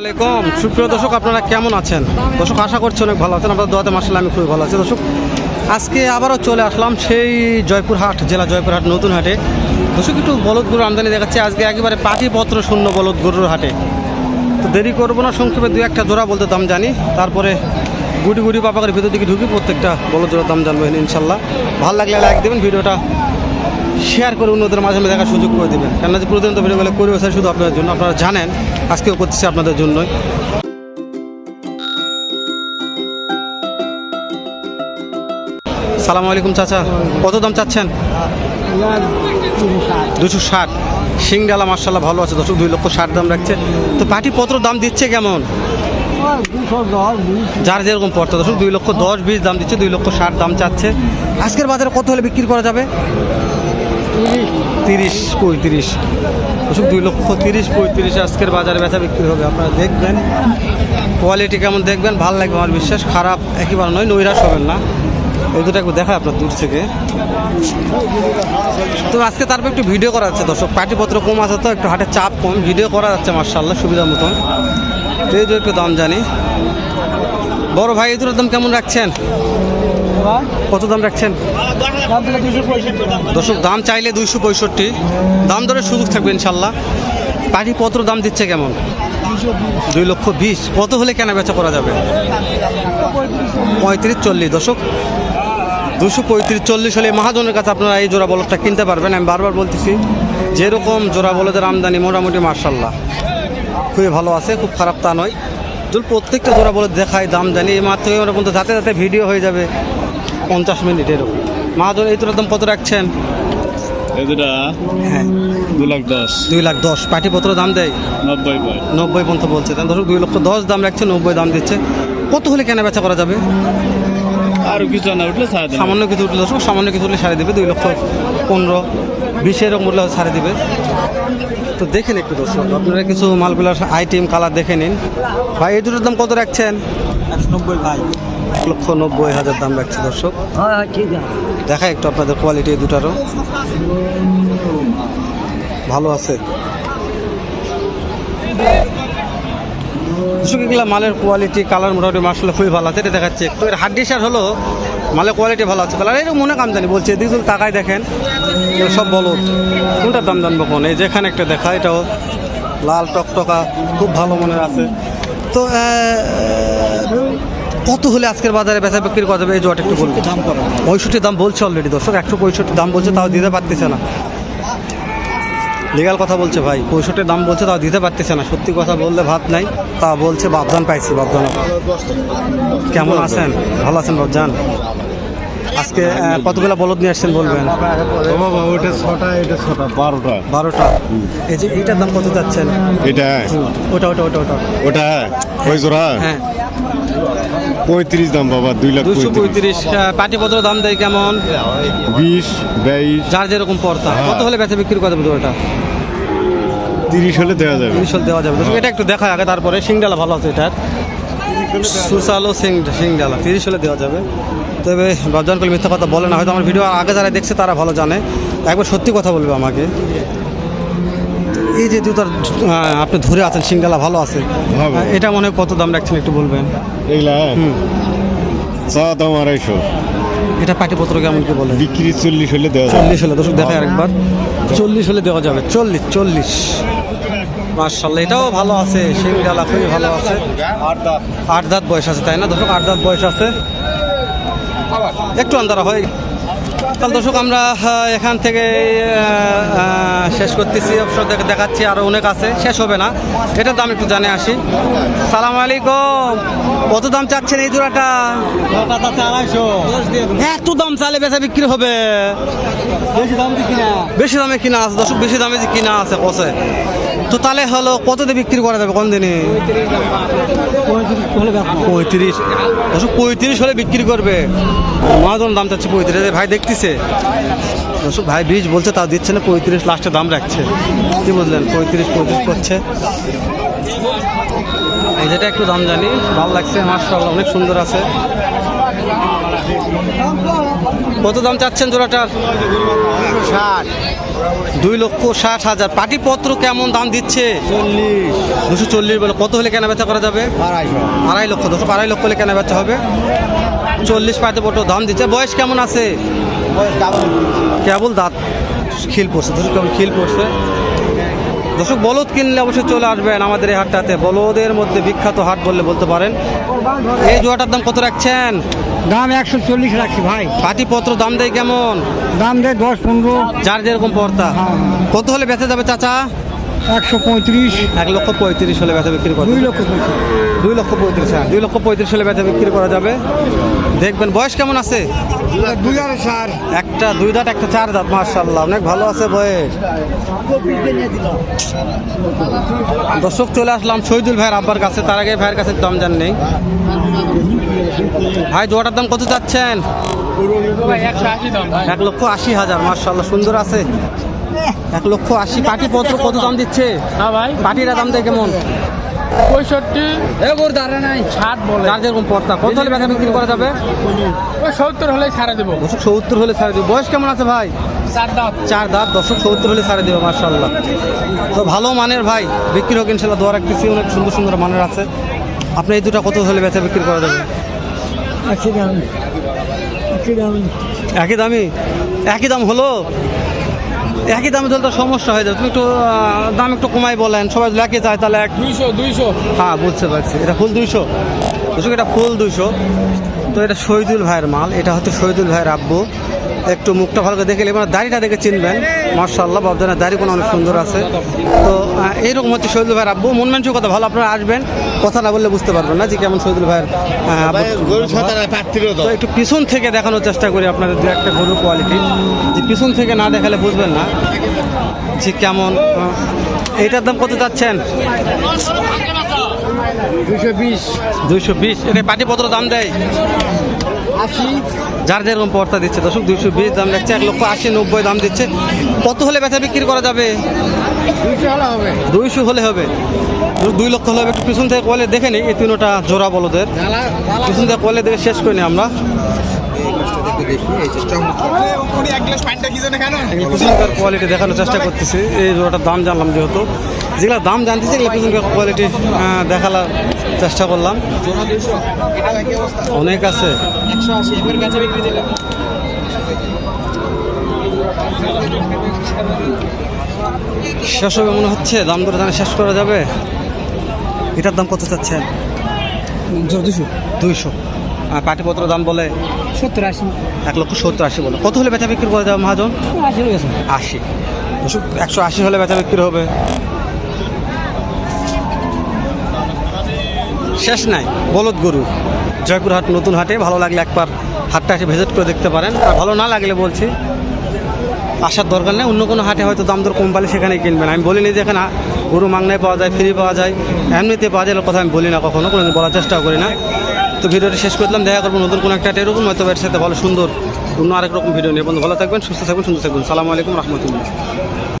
আলাইকুম। সুপ্রিয় দর্শক, আপনারা কেমন আছেন? দর্শক, আশা করছি অনেক ভালো আছেন। আপনার দোয়াতে মাসাল আমি খুবই ভালো আছি। দর্শক, আজকে আবারও চলে আসলাম সেই জয়পুরহাট, জেলা জয়পুরহাট নতুন হাটে। দর্শক, একটু বলদ গরুর আমদানি দেখাচ্ছে। আজকে একেবারে পাটিপত্র শূন্য বলদ গরুর হাটে। তো দেরি করব না, সংক্ষেপে দু একটা জোড়া বলতে দাম জানি। তারপরে গুটি গুটি পাপা করে ভিতর দিকে ঢুকি, প্রত্যেকটা বলদ জোড়ার দাম জানব ইনশাল্লাহ ভালো লাগলে লাইক দেবেন, ভিডিওটা শেয়ার করে অন্যদের মাঝে মাঝে দেখার সুযোগ করে দেবেন। কেননা যে প্রতিদিন তো ভিডিওগুলো করে বসে শুধু আপনাদের জন্য। আপনারা জানেন, আজকেও করতেছি আপনাদের জন্যই। সালাম আলাইকুম চাচা। কত দাম চাচ্ছেন? দুশো ষাট। সিংডালা মার্শাল্লাহ ভালো আছে দশ দুই লক্ষ ষাট দাম রাখছে। তো পাটি পত্র দাম দিচ্ছে কেমন? যার যেরকম পড়তো দশ দুই লক্ষ দশ, বিশ দাম দিচ্ছে, দুই লক্ষ ষাট দাম চাচ্ছে। আজকের বাজারে কত হলে বিক্রি করা যাবে? তিরিশ, পঁয়ত্রিশ। ওষুধ দুই লক্ষ তিরিশ, পঁয়ত্রিশ আজকের বাজারে বেচা বিক্রি হবে। আপনারা দেখবেন কোয়ালিটি কেমন দেখবেন, ভালো লাগবে আমার বিশ্বাস, খারাপ একেবারে নয়, নৈরাশ হবেন না। এই দুটো একটু দেখায় আপনার দূর থেকে। তো আজকে তারপর একটু ভিডিও করা যাচ্ছে, দর্শক। পাটিপত্র কম আছে তো, একটু হাটে চাপ কম। ভিডিও করা যাচ্ছে মার্শাল্লাহ সুবিধা মতন। এই যে একটু দাম জানি। বড় ভাই দুটোর দাম কেমন রাখছেন? কত দাম রাখছেন? দর্শক দাম চাইলে দুইশো পঁয়ষট্টি। দাম দরের সুযোগ থাকবে ইনশাল্লাহ। পাটিপত্র দাম দিচ্ছে কেমন? দুই লক্ষ বিশ। কত হলে কেনা বেচা করা যাবে? পঁয়ত্রিশ চল্লিশ। দশক দুশো পঁয়ত্রিশ চল্লিশ হলে মহাজনের কাছে আপনারা এই জোড়া বলদটা কিনতে পারবেন। আমি বারবার বলতেছি যেরকম জোড়া বলদের আমদানি মোটামুটি মার্শাল্লাহ খুবই ভালো আছে খুব খারাপ তা নয়। যদি প্রত্যেকটা জোড়া বলে দেখায় দাম জানি এই মাত্র আমরা পর্যন্ত যাতে যাতে ভিডিও হয়ে যাবে পঞ্চাশ মিনিট মা ধরুন এই তোর দাম কত রাখছেন? হ্যাঁ। দুই লাখ দশ। পাটিপত্র দাম দেয়? নব্বই পর্যন্ত বলছে। দর্শক দুই লক্ষ দশ দাম রাখছে নব্বই দাম দিচ্ছে। কত হলে কেনা বেচা করা যাবে? আরও কিছু না উঠলে ছাড় দেন। সামান্য কিছু উঠলে দর্শক সামান্য কিছু উঠলে সারে দেবে দুই লক্ষ পনেরো বিশ এরকম উঠলে ছাড়ে দেবে। তো দেখেন একটু দর্শক আপনারা কিছু মালগুলোর আইটেম কালার দেখে নিন। ভাই এই দুটোর দাম কত রাখছেন? একশো নব্বই ভাই। এক লক্ষ নব্বই হাজার দাম রাখছে দর্শক। হ্যাঁ দেখায় একটু আপনাদের কোয়ালিটি দুটারও। ভালো আছে। দর্শক এগুলো মালের কোয়ালিটি কালার মোটামুটি মার্শাল খুবই ভালো আছে। এটা দেখাচ্ছে একটু। এর হাড্ডি সার হলো মালের কোয়ালিটি ভালো আছে। কালার এরকম মনে কাম জানি বলছে এদিকে যদি তাকায় দেখেন সব বলো কোনটার দাম জানব কোন? এই যেখানে একটা দেখা এটাও লাল টকটকা খুব ভালো মনের আছে। তো কত হলে আজকের বাজারে বেচা বিক্রি করা যাবে? এই জোয়াটা একটু বলব দাম পঁয়ষট্টি দাম বলছে অলরেডি দর্শক একশো পঁয়ষট্টি দাম বলছে তাও দিতে পারতেছে না। লিগাল কথা বলছে ভাই। পঁয়ষট্টি দাম বলছে তাও দিতে পারতেছে না। সত্যি কথা বললে ভাত নাই তা বলছে বাবজান পাইছি বাবজান কেমন আছেন? ভালো আছেন বাবজান আজকে কতগুলা বলদ নিয়ে আসছেন বলবেন? বাবা ওটা ছটা এটা ছটা বারোটা বারোটা। এই যে এইটার দাম কত যাচ্ছেন? এটা। ওটা ওটা ওটা ওটা। ওটা? ওই জোড়া? হ্যাঁ। পঁয়ত্রিশ দাম বাবা দুই লাখ দুশো পঁয়ত্রিশ। পাটিপত্র দাম দেয় কেমন? বিশ বাইশ। যার যেরকম পড়তা হ্যাঁ। কত হলে বেচা বিক্রি করা যাবে ওটা তিরিশ হলে দেওয়া যাবে। ইনশাল দেওয়া যাবে। এটা একটু দেখা আগে তারপরে সিংডালা ভালো আছে এটার। সুসালো সিং সিংডালা তিরিশ হলে দেওয়া যাবে। তবে বাবজান করলে মিথ্যা কথা বলে না হয়তো আমার ভিডিও আগে যারা দেখছে তারা ভালো জানে। একবার সত্যি কথা বলবে আমাকে। এই যে জুতার আপনি ধরে আছেন সিংডালা ভালো আছে। এটা মনে কত দাম রাখছেন একটু বলবেন? এইগুলা হুম। চা দাম আড়াইশো। এটা পাটিপত্র কেমন কি বলে বিক্রি চল্লিশ হলে দেওয়া চল্লিশ হলে দর্শক দেখা আরেকবার। চল্লিশ হলে দেওয়া যাবে। চল্লিশ চল্লিশ। মার্শাল্লাহ এটাও ভালো আছে। সিংডালা খুবই ভালো আছে। আট দাঁত বয়স আছে তাই না? দর্শক আট দাঁত বয়স আছে। একটু আন্দারা হয়। তাহলে দর্শক আমরা এখান থেকে শেষ করতেছি। অবশ্য দেখ- দেখাচ্ছি আরও অনেক আছে শেষ হবে না। এটার দাম একটু জানে আসি। সালাম আলাইকুম। কত দাম চাচ্ছেন এই জোড়াটা? আড়াইশো এত দাম চালে বেচা বিক্রি হবে। বেশি দাম কিনা? আছে। দর্শক বেশি দামে কিনা আছে কষে তো তাহলে হলো কত দিয়ে বিক্রি করা যাবে কোন দিনে? পঁয়ত্রিশ। দর্শক, পঁয়ত্রিশ হলে বিক্রি করবে। মহাজন দাম চাচ্ছে পঁয়ত্রিশ। ভাই দেখতেছে। দর্শক, ভাই বীজ বলছে, তাও দিচ্ছে না, পঁয়ত্রিশ লাস্টে দাম রাখছে। কি বললেন? পঁয়ত্রিশ পঁয়ত্রিশ করছে। যেটা একটু দাম জানি। ভালো লাগছে মার্শাল্লাহ অনেক সুন্দর আছে। কত দাম চাচ্ছেন জোড়াটার? দুই লক্ষ ষাট হাজার। পাটিপত্র কেমন দাম দিচ্ছে? চল্লিশ দুশো চল্লিশ বলে। কত হলে কেনা বেচা করা যাবে? আড়াই লক্ষ দুশো আড়াই লক্ষ হলে কেনা বেচা হবে। চল্লিশ পাটিপত্র দাম দিচ্ছে। বয়স কেমন আছে? কেবল দাঁত। খিল পড়ছে দুশো কেমন খিল পড়ছে। দর্শক বলদ কিনলে অবশ্যই চলে আসবেন আমাদের এই হাটটাতে। বলদের মধ্যে বিখ্যাত হাট বললে বলতে পারেন। এই জোয়াটার দাম কত রাখছেন? দাম একশো চল্লিশ রাখছি ভাই। পাটিপত্র দাম দেয় কেমন? দাম দেয় দশ পনেরো। যার যেরকম পর্তা হ্যাঁ। কত হলে বেঁচে যাবে চাচা? একশো পঁয়ত্রিশ। এক লক্ষ পঁয়ত্রিশ হলে বেচা বিক্রি দুই লক্ষ দুই লক্ষ পঁয়ত্রিশ হ্যাঁ। দুই লক্ষ পঁয়ত্রিশ হলে বেচা বিক্রি করা যাবে। দেখবেন বয়স কেমন আছে? দুই একটা দুই দাঁত একটা চার দাঁত মার্শাল্লাহ অনেক ভালো আছে বয়স। দর্শক চলে আসলাম শহীদুল ভাইয়ের আব্বার কাছে। তার আগে ভাইয়ের কাছে দাম জান নেই ভাই জোয়াটার দাম কত চাচ্ছেন এক লক্ষ আশি হাজার মার্শাল্লাহ সুন্দর আছে। এক লক্ষ আশি পাটি পত্র কত দাম দিচ্ছে? হ্যাঁ ভাই। পাটিরা দাম দেয় কেমন? পঁয়ষট্টি। নাই। ষাট বলে। যার যেরকম পর্তা কত হলে বেচা বিক্রি করা যাবে? ওই সত্তর হলে ছাড়া দেবো। সত্তর হলে ছাড়ে দিবে। বয়স কেমন আছে ভাই? চার দাম চার দাঁত। দর্শক সত্তর হলে ছাড়ে দেবে মার্শাল্লাহ তো ভালো মানের ভাই বিক্রি হোক ইনশাল্লাহ দোয়ার রাখতেছি। অনেক সুন্দর সুন্দর মানের আছে। আপনি এই দুটো কত হলে বেচা বিক্রি করা যাবে? একই দাম। একই দাম। একই দামি? একই দাম হলো? একই দামে চলতে তো সমস্যা হয়ে যাবে তুমি একটু দাম একটু কমাই বলেন। সবাই যদি একই চায় তাহলে এক দুইশো দুইশো। হ্যাঁ বুঝতে পারছি। এটা ফুল দুইশো। দুশো এটা ফুল দুইশো। তো এটা শহীদুল ভাইয়ের মাল। এটা হচ্ছে শহীদুল ভাইয়ের আব্বু। একটু মুখটা ভালো করে দেখে নেবেন দাড়িটা দেখে চিনবেন। মার্শাল্লাহ বাবদানের দাড়ি কোনো অনেক সুন্দর আছে। তো এইরকম হচ্ছে শহীদুল ভাইয়ের আব্বু। মন মানসিক কথা ভালো আপনারা আসবেন। কথা না বললে বুঝতে পারবেন না যে কেমন শহীদুল ভাইয়ের তো একটু পিছন থেকে দেখানোর চেষ্টা করি আপনাদের দু একটা গরুর কোয়ালিটি যে পিছন থেকে না দেখালে বুঝবেন না যে কেমন এইটার দাম কত যাচ্ছেন? দুশো বিশ। দুইশো বিশ। এটা পাটিপত্র দাম দেয়? আশি। যার যেরকম পর্তা দিচ্ছে দর্শক দুইশো বিশ দাম দিচ্ছে এক লক্ষ আশি নব্বই দাম দিচ্ছে। কত হলে বেচা বিক্রি করা যাবে? দুইশো হলে হবে। দুই লক্ষ হলে হবে। একটু পিছন থেকে কলে দেখে নিই এই তিনোটা জোড়া বলদের। পিছন থেকে কলে দেখে শেষ করে নিই আমরা। পিছনকার কোয়ালিটি দেখানোর চেষ্টা করতেছি। এই জোড়াটার দাম জানলাম যেহেতু। যেগুলো দাম জানতেছি এগুলো পিছনকার কোয়ালিটি দেখালার চেষ্টা করলাম। অনেক আছে। শেষ হবে মনে হচ্ছে দাম দরে জানে শেষ করা যাবে? এটার দাম কত চাচ্ছেন? দুশো দুইশো। আর পাটিপত্র দাম বলে? সত্তর আশি। এক লক্ষ সত্তর আশি বলে। কত হলে বেচা বিক্রি করা যাবে মহাজন? আশি আশি। দুশো একশো আশি হলে বেচা বিক্রি হবে। শেষ নাই, বলদ গরু। জয়পুরহাট নতুন হাটে, ভালো লাগলে একবার হাটটা এসে ভিজিট করে দেখতে পারেন। আর ভালো না লাগলে বলছি, আসার দরকার নেই, অন্য কোনো হাটে হয়তো দাম দর কম পালে সেখানে কিনবেন। আমি বলিনি যে এখানে গরু মাংনায় পাওয়া যায় ফ্রি পাওয়া যায়, এমনিতে পাওয়া যায় কথা আমি বলি না কখনো কোনো বলার চেষ্টাও করি না। তো ভিডিওটা শেষ করলাম দেখা করব নতুন কোনো একটা এরকম হয়তো এর সাথে ভালো, সুন্দর, অন্য আরেক রকম ভিডিও নিয়ে। বন্ধু, ভালো থাকবেন, সুস্থ থাকবেন, সুন্দর থাকবেন। সালামু আলাইকুম, রহমতুল্লাহ।